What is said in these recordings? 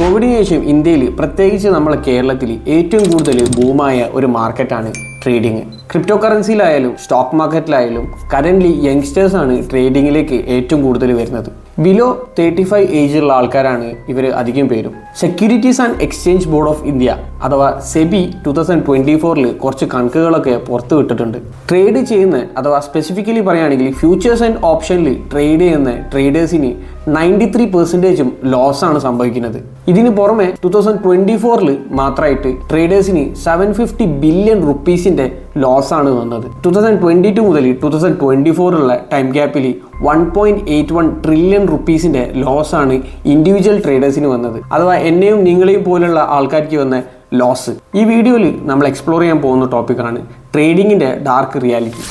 കോവിഡിന് ശേഷം ഇന്ത്യയിൽ പ്രത്യേകിച്ച് നമ്മളെ കേരളത്തിൽ ഏറ്റവും കൂടുതൽ ഭൂമായ ഒരു മാർക്കറ്റാണ് ട്രേഡിങ് ക്രിപ്റ്റോ കറൻസിയിലായാലും സ്റ്റോക്ക് മാർക്കറ്റിലായാലും കറന്റ്ലി യങ്സ്റ്റേഴ്സാണ് ട്രേഡിങ്ങിലേക്ക് ഏറ്റവും കൂടുതൽ വരുന്നത്. ബിലോ തേർട്ടി ഫൈവ് ഏജിലുള്ള ആൾക്കാരാണ് ഇവർ അധികം പേരും. Securities and exchange board of India അഥവാ സെബി ടു തൗസൻഡ് ട്വന്റി ഫോറിൽ കുറച്ച് കണക്കുകളൊക്കെ പുറത്തു വിട്ടിട്ടുണ്ട്. ട്രേഡ് ചെയ്യുന്ന അഥവാ സ്പെസിഫിക്കലി പറയുകയാണെങ്കിൽ ഫ്യൂച്ചേഴ്സ് ആൻഡ് ഓപ്ഷനിൽ ട്രേഡ് ചെയ്യുന്ന ട്രേഡേഴ്സിന് നയന്റി ത്രീ പെർസെന്റേജും ലോസ് ആണ് സംഭവിക്കുന്നത്. ഇതിന് പുറമെ ടു തൗസൻഡ് ട്വന്റി ഫോറിൽ മാത്രമായിട്ട് ട്രേഡേഴ്സിന് സെവൻ ഫിഫ്റ്റി ബില്യൺ റുപ്പീസിന്റെ ലോസ് ആണ് വന്നത്. ടു തൗസൻഡ് ട്വന്റി ടു മുതൽ ടു തൗസൻഡ് ട്വന്റി ഫോറിലുള്ള ടൈം ഗ്യാപ്പിൽ one point eight one trillion റുപ്പീസിന്റെ loss ആണ് ഇൻഡിവിജ്വൽ ട്രേഡേഴ്സിന് വന്നത്. അഥവാ എന്നെയും നിങ്ങളെയും പോലുള്ള ആൾക്കാർക്ക് വന്ന ലോസ് ഈ വീഡിയോയിൽ നമ്മൾ എക്സ്പ്ലോർ ചെയ്യാൻ പോകുന്ന ടോപ്പിക്കാണ് ട്രേഡിങ്ങിന്റെ ഡാർക്ക് റിയാലിറ്റി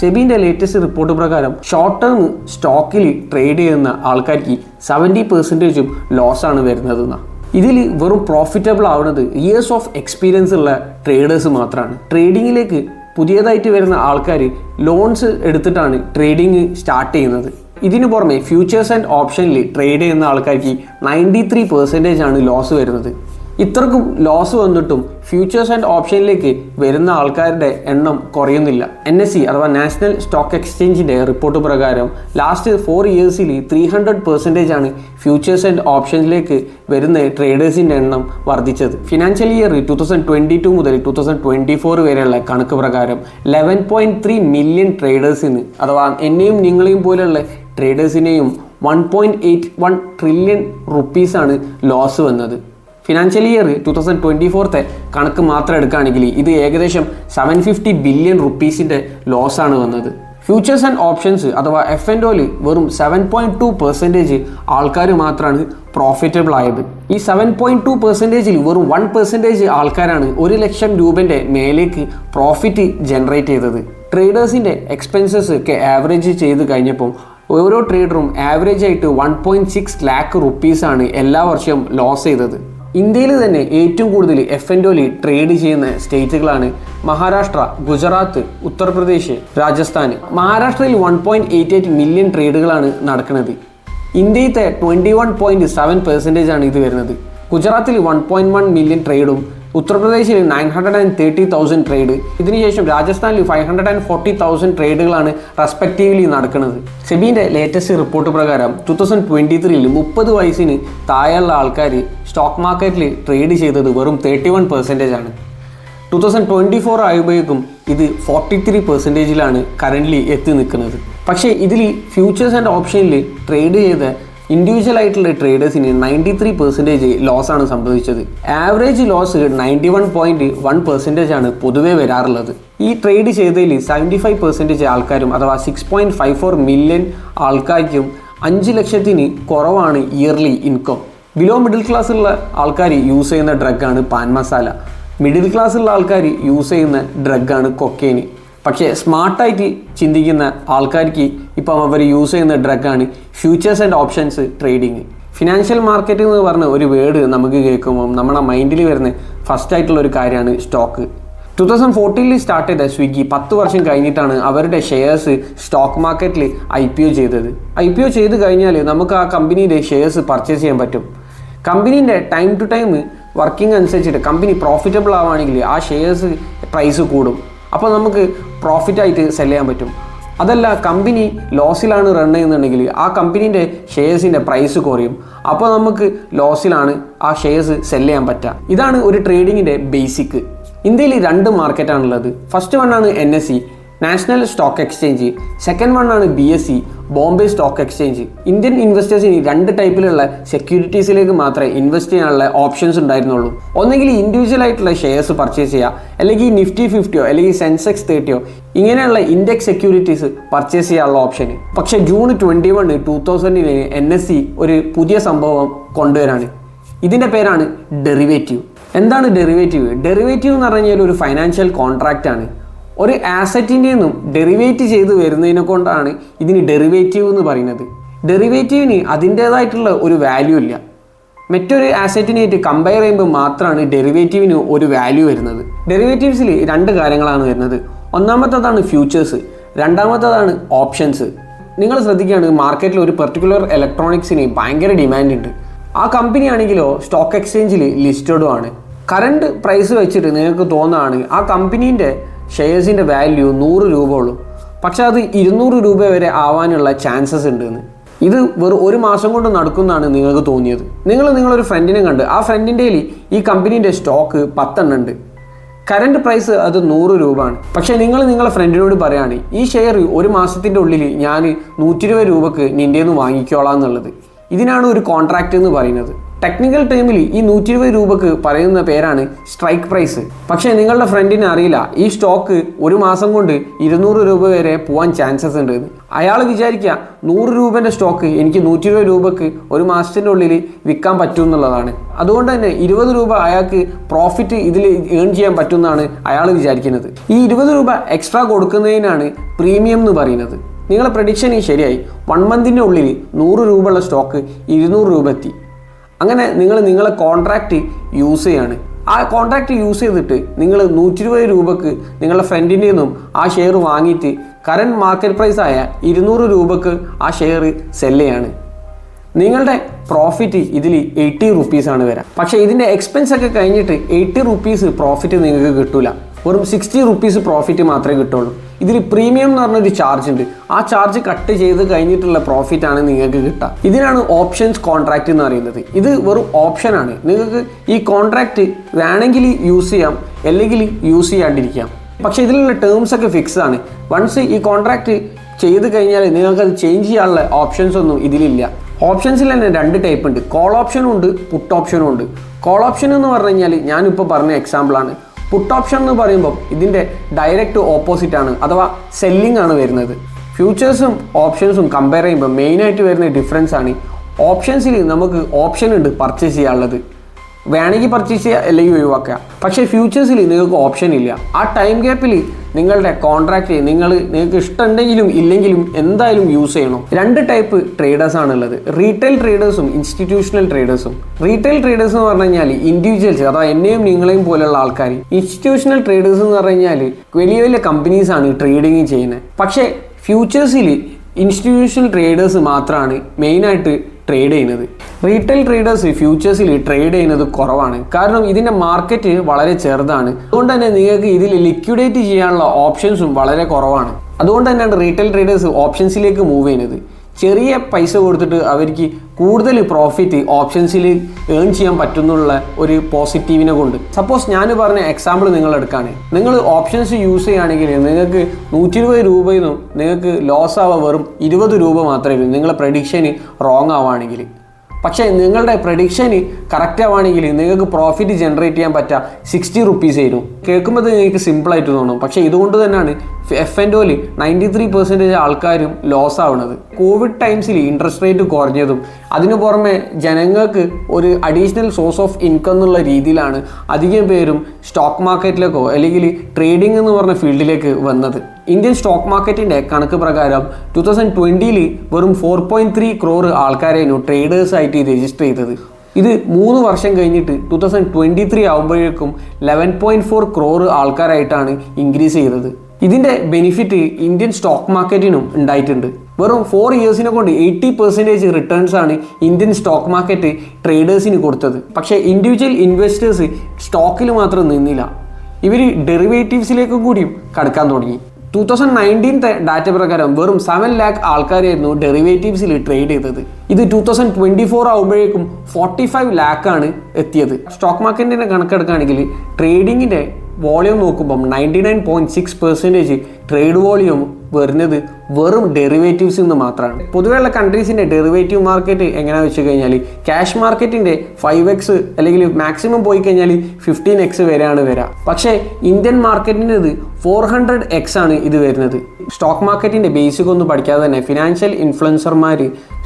സെബിന്റെ ലേറ്റസ്റ്റ് റിപ്പോർട്ട് പ്രകാരം ഷോർട്ട് ടേം സ്റ്റോക്കിൽ ട്രേഡ് ചെയ്യുന്ന ആൾക്കാർക്ക് സെവന്റി പെർസെന്റേജും ലോസ് ആണ് വരുന്നതെന്ന. ഇതിൽ വെറും പ്രോഫിറ്റബിൾ ആവുന്നത് ഇയേഴ്സ് ഓഫ് എക്സ്പീരിയൻസ് ഉള്ള ട്രേഡേഴ്സ് മാത്രമാണ് ട്രേഡിങ്ങിലേക്ക് പുതിയതായിട്ട് വരുന്ന ആൾക്കാർ ലോൺസ് എടുത്തിട്ടാണ് ട്രേഡിങ് സ്റ്റാർട്ട് ചെയ്യുന്നത്. ഇതിനു പുറമെ ഫ്യൂച്ചേഴ്സ് ആൻഡ് ഓപ്ഷനിൽ ട്രേഡ് ചെയ്യുന്ന ആൾക്കാർക്ക് നയന്റി ത്രീ പെർസെന്റേജ് ആണ് ലോസ് വരുന്നത്. ഇത്രക്കും ലോസ് വന്നിട്ടും ഫ്യൂച്ചേഴ്സ് ആൻഡ് ഓപ്ഷനിലേക്ക് വരുന്ന ആൾക്കാരുടെ എണ്ണം കുറയുന്നില്ല. എൻ എസ് സി അഥവാ നാഷണൽ സ്റ്റോക്ക് എക്സ്ചേഞ്ചിന്റെ റിപ്പോർട്ട് പ്രകാരം ലാസ്റ്റ് ഫോർ ഇയേഴ്സിൽ ത്രീ ഹൺഡ്രഡ് പെർസെന്റേജ് ആണ് ഫ്യൂച്ചേഴ്സ് ആൻഡ് ഓപ്ഷനിലേക്ക് വരുന്ന ട്രേഡേഴ്സിന്റെ എണ്ണം വർദ്ധിച്ചത്. Financial year two thousand twenty two മുതൽ ടു തൗസൻഡ് ട്വന്റി ഫോർ വരെയുള്ള കണക്ക് പ്രകാരം ലെവൻ പോയിന്റ് ത്രീ മില്യൺ ട്രേഡേഴ്സിന് അഥവാ എന്നെയും നിങ്ങളെയും പോലെയുള്ള ട്രേഡേഴ്സിനെയും one point eight one trillion റുപ്പീസാണ് ലോസ് വന്നത്. Financial year two thousand twenty ഫോർത്തെ കണക്ക് മാത്രം എടുക്കുകയാണെങ്കിൽ ഇത് ഏകദേശം സെവൻ ഫിഫ്റ്റി ബില്യൺ റുപ്പീസിന്റെ ആണ് വന്നത്. ഫ്യൂച്ചേഴ്സ് ആൻഡ് ഓപ്ഷൻസ് അഥവാ എഫ് എൻ ഓയിൽ വെറും സെവൻ പോയിന്റ് ടു പെർസെന്റേജ് ആൾക്കാർ മാത്രമാണ് പ്രോഫിറ്റബിൾ ആയത്. ഈ സെവൻ പോയിന്റ് ടു പെർസെന്റേജിൽ വെറും വൺ പെർസെന്റേജ് ആൾക്കാരാണ് ഒരു ലക്ഷം രൂപന്റെ മേലേക്ക് പ്രോഫിറ്റ് ജനറേറ്റ് ചെയ്തത്. ട്രേഡേഴ്സിന്റെ എക്സ്പെൻസസ് ഒക്കെ ആവറേജ് ചെയ്ത് കഴിഞ്ഞപ്പോൾ ഓരോ ട്രേഡറും ആവറേജ് ആയിട്ട് വൺ പോയിന്റ് സിക്സ് ലാക്ക് റുപ്പീസാണ് എല്ലാ വർഷവും ലോസ് ചെയ്തത്. ഇന്ത്യയിൽ തന്നെ ഏറ്റവും കൂടുതൽ എഫ് എൻ ഡോലി ട്രേഡ് ചെയ്യുന്ന സ്റ്റേറ്റുകളാണ് മഹാരാഷ്ട്ര ഗുജറാത്ത് ഉത്തർപ്രദേശ് രാജസ്ഥാൻ. മഹാരാഷ്ട്രയിൽ one point eight eight million ട്രേഡുകളാണ് നടക്കുന്നത്. ഇന്ത്യയിലത്തെ twenty one point seven percentage ആണ് ഇത് വരുന്നത്. ഗുജറാത്തിൽ വൺ പോയിന്റ് വൺ മില്യൺ ട്രേഡും ഉത്തർപ്രദേശിൽ nine hundred and thirty thousand trade ഇതിനുശേഷം രാജസ്ഥാനിൽ five hundred and forty thousand ട്രേഡുകളാണ് respectively നടക്കുന്നത്. സെബിന്റെ ലേറ്റസ്റ്റ് റിപ്പോർട്ട് പ്രകാരം ടു തൗസൻഡ് ട്വന്റി ത്രീയിൽ മുപ്പത് വയസ്സിന് താഴെയുള്ള ആൾക്കാർ സ്റ്റോക്ക് മാർക്കറ്റിൽ ട്രേഡ് ചെയ്തത് വെറും തേർട്ടി വൺ പെർസെന്റേജ് ആണ്. ടു തൗസൻഡ് ട്വന്റി ഫോർ ആയപ്പോഴേക്കും ഇത് ഫോർട്ടി ത്രീ പെർസെന്റേജിലാണ് കറന്റ്ലി എത്തി നിൽക്കുന്നത്. പക്ഷേ ഇതിൽ ഫ്യൂച്ചേഴ്സ് ആൻഡ് ഓപ്ഷനിൽ ട്രേഡ് ചെയ്ത ഇൻഡിവിജ്വൽ ആയിട്ടുള്ള ട്രേഡേഴ്സിന് നയന്റി ത്രീ പെർസെന്റേജ് ആണ് സംഭവിച്ചത്. Average loss ninety one point one percentage ആണ് പൊതുവെ വരാറുള്ളത്. ഈ ട്രേഡ് ചെയ്തതിൽ സെവന്റി ഫൈവ് പെർസെന്റേജ് ആൾക്കാരും അഥവാ six point five four million ആൾക്കാർക്കും അഞ്ച് ലക്ഷത്തിന് കുറവാണ് ഇയർലി ഇൻകം ബിലോ മിഡിൽ ക്ലാസ്സുള്ള ആൾക്കാർ യൂസ് ചെയ്യുന്ന ഡ്രഗ് ആണ് പാൻ മസാല മിഡിൽ ക്ലാസ്സുള്ള ആൾക്കാർ യൂസ് ചെയ്യുന്ന ഡ്രഗ് ആണ് കൊക്കേന് പക്ഷേ സ്മാർട്ടായിട്ട് ചിന്തിക്കുന്ന ആൾക്കാർക്ക് ഇപ്പം അവർ യൂസ് ചെയ്യുന്ന ഡ്രഗാണ് futures and options trading financial market എന്ന് പറഞ്ഞ ഒരു വേർഡ് നമുക്ക് കേൾക്കുമ്പോൾ നമ്മുടെ മൈൻഡിൽ വരുന്ന ഫസ്റ്റ് ആയിട്ടുള്ള ഒരു കാര്യമാണ് സ്റ്റോക്ക് ടു തൗസൻഡ് ഫോർട്ടീനിൽ സ്റ്റാർട്ട് ചെയ്ത സ്വിഗ്ഗി പത്ത് വർഷം കഴിഞ്ഞിട്ടാണ് അവരുടെ ഷെയർസ് സ്റ്റോക്ക് മാർക്കറ്റിൽ ഐ പി ഒ ചെയ്തത്. ഐ പി ഒ ചെയ്ത് കഴിഞ്ഞാൽ നമുക്ക് ആ കമ്പനിയുടെ ഷെയർസ് പർച്ചേസ് ചെയ്യാൻ പറ്റും. കമ്പനീന്റെ ടൈം ടു ടൈം വർക്കിംഗ് അനുസരിച്ചിട്ട് കമ്പനി പ്രോഫിറ്റബിൾ ആവുകയാണെങ്കിൽ ആ ഷെയർസ് പ്രൈസ് കൂടും. അപ്പോൾ നമുക്ക് പ്രോഫിറ്റായിട്ട് സെൽ ചെയ്യാൻ പറ്റും. അതല്ല കമ്പനി ലോസിലാണ് റൺ ചെയ്യുന്നുണ്ടെങ്കിൽ ആ കമ്പനീന്റെ ഷെയർസിന്റെ പ്രൈസ് കുറയും. അപ്പോൾ നമുക്ക് ലോസിലാണ് ആ ഷെയർസ് സെൽ ചെയ്യാൻ പറ്റുക ഇതാണ് ഒരു ട്രേഡിങ്ങിന്റെ ബേസിക് ഇന്ത്യയിൽ രണ്ട് മാർക്കറ്റാണുള്ളത് ഫസ്റ്റ് വൺ ആണ് N S C national stock exchange. Second one ആണ് B S C Bombay stock exchange. Indian ഇൻവെസ്റ്റേഴ്സിന് രണ്ട് ടൈപ്പിലുള്ള സെക്യൂരിറ്റീസിലേക്ക് മാത്രമേ ഇൻവെസ്റ്റ് ചെയ്യാനുള്ള ഓപ്ഷൻസ് ഉണ്ടായിരുന്നുള്ളൂ. ഒന്നെങ്കിൽ ഇൻഡിവിജ്വൽ ആയിട്ടുള്ള ഷെയർസ് പർച്ചേസ് ചെയ്യുക അല്ലെങ്കിൽ നിഫ്റ്റി ഫിഫ്റ്റിയോ അല്ലെങ്കിൽ സെൻസെക്സ് തേർട്ടിയോ ഇങ്ങനെയുള്ള ഇൻഡെക്സ് സെക്യൂരിറ്റീസ് പർച്ചേസ് ചെയ്യാനുള്ള ഓപ്ഷൻ പക്ഷേ ജൂൺ ട്വന്റി വൺ ടൂ തൗസൻഡിന് എൻ എസ് സി ഒരു പുതിയ സംഭവം കൊണ്ടുവരാണ്. ഇതിന്റെ പേരാണ് ഡെറിവേറ്റീവ് എന്താണ് ഡെറിവേറ്റീവ് ഡെറിവേറ്റീവ് എന്ന് പറഞ്ഞാൽ ഒരു ഫൈനാൻഷ്യൽ കോൺട്രാക്റ്റ് ആണ്. ഒരു ആസറ്റിന്റെ നിന്നും ഡെറിവേറ്റ് ചെയ്ത് വരുന്നതിനെ കൊണ്ടാണ് ഇതിന് ഡെറിവേറ്റീവ് എന്ന് പറയുന്നത്. ഡെറിവേറ്റീവിന് അതിന്റേതായിട്ടുള്ള ഒരു വാല്യൂ ഇല്ല. മറ്റൊരു ആസറ്റിനായിട്ട് കമ്പയർ ചെയ്യുമ്പോൾ മാത്രമാണ് ഡെറിവേറ്റീവിന് ഒരു വാല്യൂ വരുന്നത്. ഡെറിവേറ്റീവ്സിൽ രണ്ട് കാര്യങ്ങളാണ് വരുന്നത്. ഒന്നാമത്തതാണ് ഫ്യൂച്ചേഴ്സ് രണ്ടാമത്തതാണ് ഓപ്ഷൻസ് നിങ്ങൾ ശ്രദ്ധിക്കുകയാണ് മാർക്കറ്റിൽ ഒരു പെർട്ടിക്കുലർ ഇലക്ട്രോണിക്സിന് ഭയങ്കര ഡിമാൻഡ് ഉണ്ട്. ആ കമ്പനി ആണെങ്കിലോ സ്റ്റോക്ക് എക്സ്ചേഞ്ചിൽ ലിസ്റ്റഡും ആണ്. കറണ്ട് പ്രൈസ് വെച്ചിട്ട് നിങ്ങൾക്ക് തോന്നുകയാണ് ആ കമ്പനീന്റെ ഷെയർസിന്റെ വാല്യൂ നൂറ് രൂപ ഉള്ളൂ പക്ഷേ അത് ഇരുന്നൂറ് രൂപ വരെ ആവാനുള്ള ചാൻസസ് ഉണ്ടെന്ന്. ഇത് വെറും ഒരു മാസം കൊണ്ട് നടക്കുന്നതാണ് നിങ്ങൾക്ക് തോന്നിയത്. നിങ്ങൾ നിങ്ങളൊരു ഫ്രണ്ടിനെ കണ്ട് ആ ഫ്രണ്ടിന്റെ ഈ കമ്പനീന്റെ സ്റ്റോക്ക് പത്തെണ്ണം ഉണ്ട്. കറണ്ട് പ്രൈസ് അത് നൂറ് രൂപ ആണ് പക്ഷേ നിങ്ങൾ നിങ്ങളെ ഫ്രണ്ടിനോട് പറയാണ് ഈ ഷെയർ ഒരു മാസത്തിന്റെ ഉള്ളിൽ ഞാൻ നൂറ്റി രൂപ രൂപക്ക് നിന്റെ നിന്ന് വാങ്ങിക്കോളാം എന്നുള്ളത്. ഇതിനാണ് ഒരു കോൺട്രാക്റ്റ് എന്ന് പറയുന്നത്. ടെക്നിക്കൽ ടൈമിൽ ഈ നൂറ്റി ഇരുപത് രൂപക്ക് പറയുന്ന പേരാണ് സ്ട്രൈക്ക് പ്രൈസ് പക്ഷേ നിങ്ങളുടെ ഫ്രണ്ടിന് അറിയില്ല ഈ സ്റ്റോക്ക് ഒരു മാസം കൊണ്ട് ഇരുന്നൂറ് രൂപ വരെ പോകാൻ ചാൻസസ് ഉണ്ട്. അയാൾ വിചാരിക്കുക നൂറ് രൂപേന്റെ സ്റ്റോക്ക് എനിക്ക് നൂറ്റി ഇരുപത് രൂപക്ക് ഒരു മാസത്തിന്റെ ഉള്ളിൽ വിൽക്കാൻ പറ്റും എന്നുള്ളതാണ്. അതുകൊണ്ട് തന്നെ ഇരുപത് രൂപ അയാൾക്ക് പ്രോഫിറ്റ് ഇതിൽ ഏൺ ചെയ്യാൻ പറ്റുമെന്നാണ് അയാൾ വിചാരിക്കുന്നത്. ഈ ഇരുപത് രൂപ എക്സ്ട്രാ കൊടുക്കുന്നതിനാണ് പ്രീമിയം എന്ന് പറയുന്നത്. നിങ്ങളെ പ്രഡിക്ഷൻ ശരിയായി. വൺ മന്തിന്റെ ഉള്ളിൽ നൂറ് രൂപയുള്ള സ്റ്റോക്ക് ഇരുന്നൂറ് രൂപ എത്തി. അങ്ങനെ നിങ്ങൾ നിങ്ങളെ കോൺട്രാക്റ്റ് യൂസ് ചെയ്യാണ്. ആ കോൺട്രാക്റ്റ് യൂസ് ചെയ്തിട്ട് നിങ്ങൾ നൂറ്റി ഇരുപത് രൂപക്ക് നിങ്ങളുടെ ഫ്രണ്ടിന്റെ നിന്നും ആ ഷെയർ വാങ്ങിയിട്ട് കറന്റ് മാർക്കറ്റ് പ്രൈസ് ആയ ഇരുന്നൂറ് രൂപക്ക് ആ ഷെയർ സെൽ ചെയ്യാണ്. നിങ്ങളുടെ പ്രോഫിറ്റ് ഇതിൽ എയ്റ്റി റുപ്പീസാണ് വരാം. പക്ഷേ ഇതിന്റെ എക്സ്പെൻസ് ഒക്കെ കഴിഞ്ഞിട്ട് എയ്റ്റി റുപ്പീസ് പ്രോഫിറ്റ് നിങ്ങൾക്ക് കിട്ടില്ല വെറും സിക്സ്റ്റി റുപ്പീസ് പ്രോഫിറ്റ് മാത്രമേ കിട്ടുള്ളൂ. ഇതിൽ പ്രീമിയം എന്ന് പറഞ്ഞൊരു ചാർജ് ഉണ്ട്. ആ ചാർജ് കട്ട് ചെയ്ത് കഴിഞ്ഞിട്ടുള്ള പ്രോഫിറ്റ് ആണ് നിങ്ങൾക്ക് കിട്ടുക. ഇതിനാണ് ഓപ്ഷൻസ് കോൺട്രാക്റ്റ് എന്ന് പറയുന്നത്. ഇത് വെറും ഓപ്ഷനാണ് നിങ്ങൾക്ക് ഈ കോൺട്രാക്റ്റ് വേണമെങ്കിൽ യൂസ് ചെയ്യാം അല്ലെങ്കിൽ യൂസ് ചെയ്യാണ്ടിരിക്കാം. പക്ഷേ ഇതിലുള്ള ടേംസ് ഒക്കെ ഫിക്സ് ആണ്. വൺസ് ഈ കോൺട്രാക്റ്റ് ചെയ്ത് കഴിഞ്ഞാൽ നിങ്ങൾക്ക് അത് ചേഞ്ച് ചെയ്യാനുള്ള ഓപ്ഷൻസ് ഒന്നും ഇതിലില്ല. ഓപ്ഷൻസിൽ തന്നെ രണ്ട് ടൈപ്പ് ഉണ്ട്. കോൾ ഓപ്ഷനും ഉണ്ട് പുട്ട് ഓപ്ഷനും ഉണ്ട്. കോൾ ഓപ്ഷൻ എന്ന് പറഞ്ഞു കഴിഞ്ഞാൽ ഞാനിപ്പോൾ പറഞ്ഞ എക്സാമ്പിളാണ് പുട്ട് ഓപ്ഷൻ എന്ന് പറയുമ്പോൾ ഇതിന്റെ ഡയറക്റ്റ് ഓപ്പോസിറ്റ് ആണ് അഥവാ സെല്ലിംഗ് ആണ് വരുന്നത്. ഫ്യൂച്ചേഴ്സും ഓപ്ഷൻസും കമ്പയർ ചെയ്യുമ്പോൾ മെയിനായിട്ട് വരുന്ന ഡിഫറൻസ് ആണ് ഓപ്ഷൻസിൽ നമുക്ക് ഓപ്ഷൻ ഉണ്ട് പർച്ചേസ് ചെയ്യാനുള്ളത്. വേണമെങ്കിൽ പർച്ചേസ് ചെയ്യുക അല്ലെങ്കിൽ ഒഴിവാക്കുക പക്ഷേ ഫ്യൂച്ചേഴ്സിൽ നിങ്ങൾക്ക് ഓപ്ഷൻ ഇല്ല. ആ ടൈം ഗ്യാപ്പിൽ നിങ്ങളുടെ കോൺട്രാക്റ്റ് നിങ്ങൾ നിങ്ങൾക്ക് ഇഷ്ടമുണ്ടെങ്കിലും ഇല്ലെങ്കിലും എന്തായാലും യൂസ് ചെയ്യണം. രണ്ട് ടൈപ്പ് ട്രേഡേഴ്സ് ആണുള്ളത് റീറ്റെയിൽ ട്രേഡേഴ്സും ഇൻസ്റ്റിറ്റ്യൂഷണൽ ട്രേഡേഴ്സും റീറ്റെയിൽ ട്രേഡേഴ്സ് എന്ന് പറഞ്ഞു കഴിഞ്ഞാൽ ഇൻഡിവിജ്വൽസ് അതായത് എന്നെയും നിങ്ങളെയും പോലെയുള്ള ആൾക്കാർ. ഇൻസ്റ്റിറ്റ്യൂഷണൽ ട്രേഡേഴ്സ് എന്ന് പറഞ്ഞു കഴിഞ്ഞാൽ വലിയ വലിയ കമ്പനീസാണ് ട്രേഡിങ് ചെയ്യുന്നത്. പക്ഷേ ഫ്യൂച്ചേഴ്സിൽ ഇൻസ്റ്റിറ്റ്യൂഷണൽ ട്രേഡേഴ്സ് മാത്രമാണ് മെയിനായിട്ട് ട്രേഡ് ചെയ്യുന്നത്. റീറ്റെയിൽ ട്രേഡേഴ്സ് ഫ്യൂച്ചേഴ്സിൽ ട്രേഡ് ചെയ്യുന്നത് കുറവാണ്. കാരണം ഇതിന്റെ മാർക്കറ്റ് വളരെ ചെറുതാണ്. അതുകൊണ്ട് തന്നെ നിങ്ങൾക്ക് ഇതിൽ ലിക്വിഡേറ്റ് ചെയ്യാനുള്ള ഓപ്ഷൻസും വളരെ കുറവാണ്. അതുകൊണ്ട് തന്നെയാണ് റീറ്റെയിൽ ട്രേഡേഴ്സ് ഓപ്ഷൻസിലേക്ക് മൂവ് ചെയ്യുന്നത്. ചെറിയ പൈസ കൊടുത്തിട്ട് അവർക്ക് കൂടുതൽ പ്രോഫിറ്റ് ഓപ്ഷൻസിൽ ഏൺ ചെയ്യാൻ പറ്റുന്നുള്ള ഒരു പോസിറ്റീവിനെ കൊണ്ട്. സപ്പോസ് ഞാൻ പറഞ്ഞ എക്സാമ്പിൾ നിങ്ങൾ എടുക്കുകയാണ് നിങ്ങൾ ഓപ്ഷൻസ് യൂസ് ചെയ്യുകയാണെങ്കിൽ നിങ്ങൾക്ക് നൂറ്റി ഇരുപത് രൂപയിൽ നിങ്ങൾക്ക് ലോസ് ആവുക വെറും ഇരുപത് രൂപ മാത്രമേ ഉള്ളൂ. നിങ്ങളെ പ്രഡിക്ഷന് റോങ് ആവുകയാണെങ്കിൽ. പക്ഷേ നിങ്ങളുടെ പ്രഡിക്ഷന് കറക്റ്റ് ആവുകയാണെങ്കിൽ നിങ്ങൾക്ക് പ്രോഫിറ്റ് ജനറേറ്റ് ചെയ്യാൻ പറ്റുക സിക്സ്റ്റി റുപ്പീസ് ആയിരുന്നു. കേൾക്കുമ്പോൾ നിങ്ങൾക്ക് സിമ്പിളായിട്ട് തോന്നും. പക്ഷേ ഇതുകൊണ്ട് തന്നെയാണ് F and O ninety three percentage ആൾക്കാരും ലോസ് ആവുന്നത് കോവിഡ് ടൈംസിൽ ഇൻട്രസ്റ്റ് റേറ്റ് കുറഞ്ഞതും അതിനു പുറമെ ജനങ്ങൾക്ക് ഒരു അഡീഷണൽ സോഴ്സ് ഓഫ് ഇൻകം എന്നുള്ള രീതിയിലാണ് അധികം പേരും സ്റ്റോക്ക് മാർക്കറ്റിലേക്കോ അല്ലെങ്കിൽ ട്രേഡിംഗ് എന്ന് പറഞ്ഞ ഫീൽഡിലേക്ക് വന്നത്. ഇന്ത്യൻ സ്റ്റോക്ക് മാർക്കറ്റിന്റെ കണക്ക് പ്രകാരം ടു തൗസൻഡ് ട്വന്റിയിൽ വെറും ഫോർ പോയിന്റ് ത്രീ ക്രോർ ആൾക്കാരായിരുന്നു ട്രേഡേഴ്സായിട്ട് രജിസ്റ്റർ ചെയ്തത്. ഇത് മൂന്ന് വർഷം കഴിഞ്ഞിട്ട് ടു തൗസൻഡ് ട്വന്റി ത്രീ ആകുമ്പോഴേക്കും ലെവൻ പോയിന്റ് ഫോർ ക്രോർ ആൾക്കാരായിട്ടാണ് ഇൻക്രീസ് ചെയ്തത്. ഇതിന്റെ ബെനിഫിറ്റ് ഇന്ത്യൻ സ്റ്റോക്ക് മാർക്കറ്റിനും ഉണ്ടായിട്ടുണ്ട്. വെറും ഫോർ ഇയേഴ്സിനെ കൊണ്ട് എയ്റ്റി പെർസെന്റേജ് റിട്ടേൺസ് ആണ് ഇന്ത്യൻ സ്റ്റോക്ക് മാർക്കറ്റ് ട്രേഡേഴ്സിന് കൊടുത്തത്. പക്ഷേ ഇൻഡിവിജ്വൽ ഇൻവെസ്റ്റേഴ്സ് സ്റ്റോക്കിൽ മാത്രം നിന്നില്ല. ഇവർ ഡെറിവേറ്റീവ്സിലേക്കും കൂടിയും കടക്കാൻ തുടങ്ങി. ടൂ തൗസൻഡ് നയന്റീൻത്തെ ഡാറ്റ പ്രകാരം വെറും സെവൻ ലാക്ക് ആൾക്കാരായിരുന്നു ഡെറിവേറ്റീവ്സിൽ ട്രേഡ് ചെയ്തത്. ഇത് ടൂ തൗസൻഡ് ട്വന്റി ഫോർ ആകുമ്പോഴേക്കും ഫോർട്ടി ഫൈവ് ലാക്കാണ് എത്തിയത്. സ്റ്റോക്ക് മാർക്കറ്റിന്റെ കണക്കെടുക്കുകയാണെങ്കിൽ ട്രേഡിങ്ങിന്റെ വോളിയം നോക്കുമ്പം ninety nine point six percentage trade volume വരുന്നത് വെറും ഡെറിവേറ്റീവ്സ് നിന്ന് മാത്രമാണ് പൊതുവെയുള്ള കൺട്രീസിന്റെ ഡെറിവേറ്റീവ് മാർക്കറ്റ് എങ്ങനെയാണെന്ന് വെച്ച് കഴിഞ്ഞാൽ ക്യാഷ് മാർക്കറ്റിന്റെ ഫൈവ് എക്സ് അല്ലെങ്കിൽ മാക്സിമം പോയി കഴിഞ്ഞാൽ ഫിഫ്റ്റീൻ എക്സ് വരെയാണ് വരിക പക്ഷേ ഇന്ത്യൻ മാർക്കറ്റിന്റെത് ഫോർ ഹൺഡ്രഡ് എക്സ് ആണ് ഇത് വരുന്നത്. സ്റ്റോക്ക് മാർക്കറ്റിന്റെ ബേസിക് ഒന്നും പഠിക്കാതെ തന്നെ ഫിനാൻഷ്യൽ ഇൻഫ്ലുവൻസർമാർ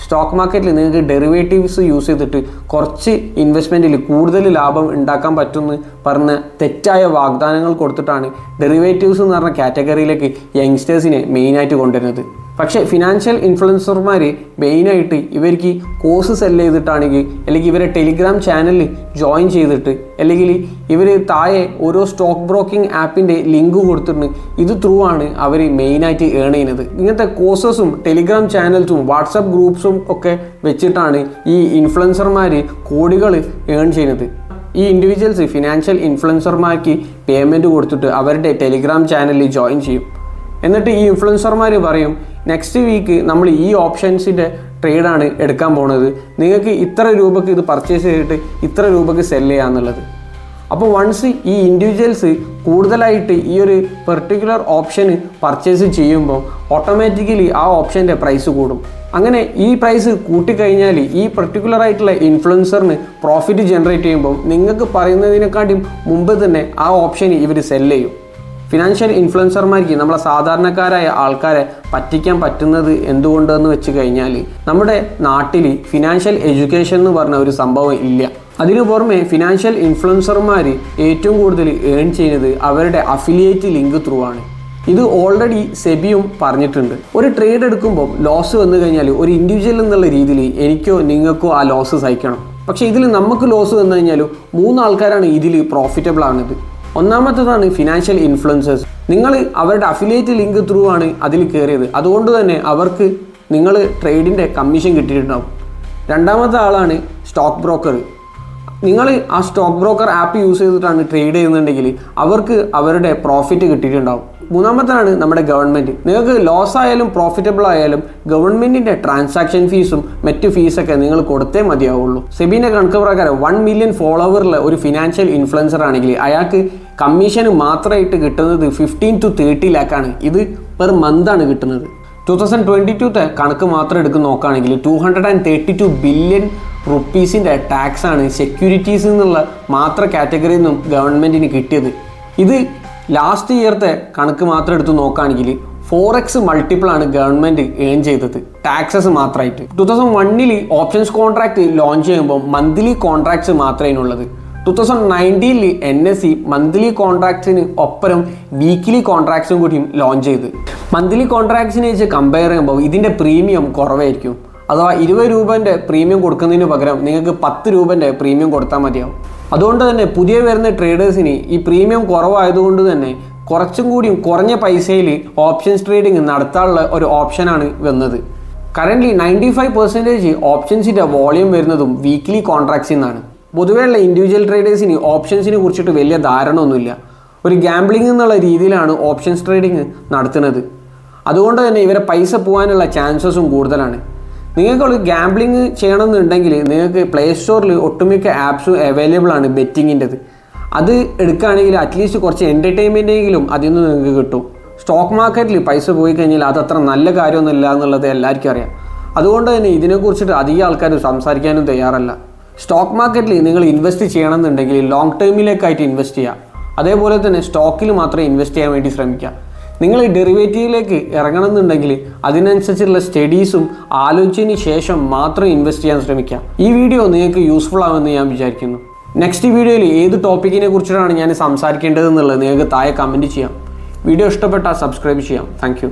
സ്റ്റോക്ക് മാർക്കറ്റിൽ നിങ്ങൾക്ക് ഡെറിവേറ്റീവ്സ് യൂസ് ചെയ്തിട്ട് കുറച്ച് ഇൻവെസ്റ്റ്മെന്റിൽ കൂടുതൽ ലാഭം ഉണ്ടാക്കാൻ പറ്റുമെന്ന് പറഞ്ഞ തെറ്റായ വാഗ്ദാനങ്ങൾ കൊടുത്തിട്ടാണ് ഡെറിവേറ്റീവ്സ് എന്ന് പറഞ്ഞ കാറ്റഗറിയിലേക്ക് യങ്സ്റ്റേഴ്സിനെ മെയിനായിട്ട് കൊണ്ടുവരുന്നത്. പക്ഷേ ഫിനാൻഷ്യൽ ഇൻഫ്ലുവൻസർമാർ മെയിനായിട്ട് ഇവർക്ക് കോഴ്സ് സെൽ ചെയ്തിട്ടാണെങ്കിൽ അല്ലെങ്കിൽ ഇവരെ ടെലിഗ്രാം ചാനലിൽ ജോയിൻ ചെയ്തിട്ട് അല്ലെങ്കിൽ ഇവർ താഴെ ഓരോ സ്റ്റോക്ക് ബ്രോക്കിംഗ് ആപ്പിന്റെ ലിങ്ക് കൊടുത്തിട്ടുണ്ട് ഇത് ത്രൂ ആണ് അവർ മെയിനായിട്ട് ഏൺ ചെയ്യുന്നത്. ഇങ്ങനത്തെ കോഴ്സസും ടെലിഗ്രാം ചാനൽസും വാട്സപ്പ് ഗ്രൂപ്പ്സും ഒക്കെ വെച്ചിട്ടാണ് ഈ ഇൻഫ്ലുവൻസർമാർ കോടികൾ ഏൺ ചെയ്യുന്നത്. ഈ ഇൻഡിവിജ്വൽസ് ഫിനാൻഷ്യൽ ഇൻഫ്ലുവൻസർമാർക്ക് പേയ്മെന്റ് കൊടുത്തിട്ട് അവരുടെ ടെലിഗ്രാം ചാനലിൽ ജോയിൻ ചെയ്യും. എന്നിട്ട് ഈ ഇൻഫ്ലുവൻസർമാർ പറയും നെക്സ്റ്റ് വീക്ക് നമ്മൾ ഈ ഓപ്ഷൻസിന്റെ ട്രേഡാണ് എടുക്കാൻ പോണത്. നിങ്ങൾക്ക് ഇത്ര രൂപക്ക് ഇത് പർച്ചേസ് ചെയ്തിട്ട് ഇത്ര രൂപക്ക് സെൽ ചെയ്യാന്നുള്ളത്. അപ്പോൾ വൺസ് ഈ ഇൻഡിവിജ്വൽസ് കൂടുതലായിട്ട് ഈ ഒരു പെർട്ടിക്കുലർ ഓപ്ഷന് പർച്ചേസ് ചെയ്യുമ്പോൾ ഓട്ടോമാറ്റിക്കലി ആ ഓപ്ഷന്റെ പ്രൈസ് കൂടും. അങ്ങനെ ഈ പ്രൈസ് കൂട്ടിക്കഴിഞ്ഞാൽ ഈ പെർട്ടിക്കുലർ ആയിട്ടുള്ള ഇൻഫ്ലുവൻസറിന് പ്രോഫിറ്റ് ജനറേറ്റ് ചെയ്യുമ്പോൾ നിങ്ങൾക്ക് പറയുന്നതിനെക്കാട്ടും മുമ്പ് തന്നെ ആ ഓപ്ഷൻ ഇവർ സെല്ല് ചെയ്യും. ഫിനാൻഷ്യൽ ഇൻഫ്ലുവൻസർമാർക്ക് നമ്മളെ സാധാരണക്കാരായ ആൾക്കാരെ പറ്റിക്കാൻ പറ്റുന്നത് എന്തുകൊണ്ടെന്ന് വെച്ച് കഴിഞ്ഞാൽ നമ്മുടെ നാട്ടിൽ ഫിനാൻഷ്യൽ എഡ്യൂക്കേഷൻ എന്ന് പറഞ്ഞ ഒരു സംഭവം ഇല്ല. അതിനു പുറമെ ഫിനാൻഷ്യൽ ഇൻഫ്ലുവൻസർമാർ ഏറ്റവും കൂടുതൽ ഏൺ ചെയ്യുന്നത് അവരുടെ അഫിലിയേറ്റ് ലിങ്ക് ത്രൂ ആണ്. ഇത് ഓൾറെഡി സെബിയും പറഞ്ഞിട്ടുണ്ട്. ഒരു ട്രേഡ് എടുക്കുമ്പോൾ ലോസ് വന്നു കഴിഞ്ഞാൽ ഒരു ഇൻഡിവിജ്വൽ എന്നുള്ള രീതിയിൽ എനിക്കോ നിങ്ങൾക്കോ ആ ലോസ് സഹിക്കണം. പക്ഷേ ഇതിൽ നമുക്ക് ലോസ് വന്നു കഴിഞ്ഞാൽ മൂന്ന് ആൾക്കാരാണ് ഇതിൽ പ്രോഫിറ്റബിൾ ആവുന്നത്. ഒന്നാമത്തേതാണ് ഫിനാൻഷ്യൽ ഇൻഫ്ലുവൻസേഴ്സ് നിങ്ങൾ അവരുടെ അഫിലിയേറ്റ് ലിങ്ക് ത്രൂ ആണ് അതിൽ കയറിയത് അതുകൊണ്ട് തന്നെ അവർക്ക് നിങ്ങൾ ട്രേഡിന്റെ കമ്മീഷൻ കിട്ടിയിട്ടുണ്ടാവും. രണ്ടാമത്തെ ആളാണ് സ്റ്റോക്ക് ബ്രോക്കർ നിങ്ങൾ ആ സ്റ്റോക്ക് ബ്രോക്കർ ആപ്പ് യൂസ് ചെയ്തിട്ടാണ് ട്രേഡ് ചെയ്യുന്നുണ്ടെങ്കിൽ അവർക്ക് അവരുടെ പ്രോഫിറ്റ് കിട്ടിയിട്ടുണ്ടാവും. മൂന്നാമത്താണ് നമ്മുടെ ഗവൺമെന്റ് നിങ്ങൾക്ക് ലോസ് ആയാലും പ്രോഫിറ്റബിൾ ആയാലും ഗവൺമെന്റിന്റെ ട്രാൻസാക്ഷൻ ഫീസും മറ്റ് ഫീസൊക്കെ നിങ്ങൾ കൊടുത്തേ മതിയാവുള്ളൂ. സെബീന്റെ കണക്ക് പ്രകാരം വൺ മില്യൺ ഫോളോവറിലെ ഒരു ഫിനാൻഷ്യൽ ഇൻഫ്ലുവൻസർ ആണെങ്കിൽ അയാൾക്ക് കമ്മീഷന് മാത്രമായിട്ട് കിട്ടുന്നത് ഫിഫ്റ്റീൻ ടു തേർട്ടി ആണ്. ഇത് പെർ ആണ് കിട്ടുന്നത്. ടു തൗസൻഡ് ട്വന്റി ടുത്തെ കണക്ക് മാത്രം എടുത്ത് നോക്കുകയാണെങ്കിൽ two hundred and thirty two billion റുപ്പീസിന്റെ tax ആണ് സെക്യൂരിറ്റീസ് എന്നുള്ള മാത്രം കാറ്റഗറിയിൽ നിന്നും ഗവൺമെന്റിന് കിട്ടിയത്. ഇത് ലാസ്റ്റ് ഇയർത്തെ കണക്ക് മാത്രം എടുത്ത് നോക്കുകയാണെങ്കിൽ ഫോർ എക്സ് മൾട്ടിപ്പിൾ ആണ് ഗവൺമെന്റ് ഏൺ ചെയ്തത്. ടാക്സസ് മാത്രമായിട്ട്. ടു തൗസൻഡ് വണ്ണിൽ ഓപ്ഷൻസ് കോൺട്രാക്ട് ലോഞ്ച് ചെയ്യുമ്പോൾ മന്ത്ലി കോൺട്രാക്ട്സ് മാത്രമേ ഉള്ളത് ടു തൗസൻഡ് നയന്റീനിൽ എൻ എസ് സി മന്ത്ലി കോൺട്രാക്ട്സിന് ഒപ്പരം വീക്കിലി കോൺട്രാക്ട്സും കൂടിയും ലോഞ്ച് ചെയ്ത്. മന്ത്ലി കോൺട്രാക്ട്സിനെ വെച്ച് കമ്പയർ ചെയ്യുമ്പോൾ ഇതിന്റെ പ്രീമിയം കുറവായിരിക്കും. അഥവാ ഇരുപത് രൂപന്റെ പ്രീമിയം കൊടുക്കുന്നതിന് പകരം നിങ്ങൾക്ക് പത്ത് രൂപന്റെ പ്രീമിയം കൊടുത്താൽ മതിയാവും. അതുകൊണ്ട് തന്നെ പുതിയ വരുന്ന ട്രേഡേഴ്സിന് ഈ പ്രീമിയം കുറവായതുകൊണ്ട് തന്നെ കുറച്ചും കൂടിയും കുറഞ്ഞ പൈസയിൽ ഓപ്ഷൻസ് ട്രേഡിംഗ് നടത്താനുള്ള ഒരു ഓപ്ഷനാണ് വന്നത്. കറന്റ്ലി നയന്റി ഫൈവ് പെർസെന്റേജ് ഓപ്ഷൻസിന്റെ വോളിയം വരുന്നതും വീക്ക്ലി കോൺട്രാക്ട്സിൽ നിന്നാണ് പൊതുവെയുള്ള ഇൻഡിവിജ്വൽ ട്രേഡേഴ്സിന് ഓപ്ഷൻസിനെ കുറിച്ചിട്ട് വലിയ ധാരണ ഒന്നുമില്ല ഒരു ഗാംബ്ലിംഗ് എന്നുള്ള രീതിയിലാണ് ഓപ്ഷൻസ് ട്രേഡിംഗ് നടത്തുന്നത്. അതുകൊണ്ട് തന്നെ ഇവരെ പൈസ പോകാനുള്ള ചാൻസസും കൂടുതലാണ്. നിങ്ങൾക്കുള്ള ഗാംബ്ലിംഗ് ചെയ്യണമെന്നുണ്ടെങ്കിൽ നിങ്ങൾക്ക് പ്ലേ സ്റ്റോറിൽ ഒട്ടുമിക്ക ആപ്സും അവൈലബിൾ ആണ് ബെറ്റിങ്ങിന്റെത് അത് എടുക്കുകയാണെങ്കിൽ അറ്റ്ലീസ്റ്റ് കുറച്ച് എന്റർടൈൻമെന്റെങ്കിലും അതിൽ നിന്ന് നിങ്ങൾക്ക് കിട്ടും. സ്റ്റോക്ക് മാർക്കറ്റിൽ പൈസ പോയി കഴിഞ്ഞാൽ അത് അത്ര നല്ല കാര്യമൊന്നുമില്ല എന്നുള്ളത് എല്ലാവർക്കും അറിയാം. അതുകൊണ്ട് തന്നെ ഇതിനെക്കുറിച്ചിട്ട് അധികം ആൾക്കാർ സംസാരിക്കാനും തയ്യാറല്ല. സ്റ്റോക്ക് മാർക്കറ്റിൽ നിങ്ങൾ ഇൻവെസ്റ്റ് ചെയ്യണമെന്നുണ്ടെങ്കിൽ ലോങ് ടേമിലേക്കായിട്ട് ഇൻവെസ്റ്റ് ചെയ്യുക. അതേപോലെ തന്നെ സ്റ്റോക്കിൽ മാത്രം ഇൻവെസ്റ്റ് ചെയ്യാൻ വേണ്ടി ശ്രമിക്കുക. നിങ്ങൾ ഡെറിവേറ്റീവിലേക്ക് ഇറങ്ങണമെന്നുണ്ടെങ്കിൽ അതിനനുസരിച്ചുള്ള സ്റ്റഡീസും ആലോചിച്ചതിന് ശേഷം മാത്രം ഇൻവെസ്റ്റ് ചെയ്യാൻ ശ്രമിക്കുക. ഈ വീഡിയോ നിങ്ങൾക്ക് യൂസ്ഫുൾ ആവുമെന്ന് ഞാൻ വിചാരിക്കുന്നു. നെക്സ്റ്റ് വീഡിയോയിൽ ഏത് ടോപ്പിക്കിനെ കുറിച്ചിട്ടാണ് ഞാൻ സംസാരിക്കേണ്ടതെന്നുള്ളത് നിങ്ങൾക്ക് താഴെ കമന്റ് ചെയ്യാം. വീഡിയോ ഇഷ്ടപ്പെട്ടാൽ സബ്സ്ക്രൈബ് ചെയ്യാം. താങ്ക്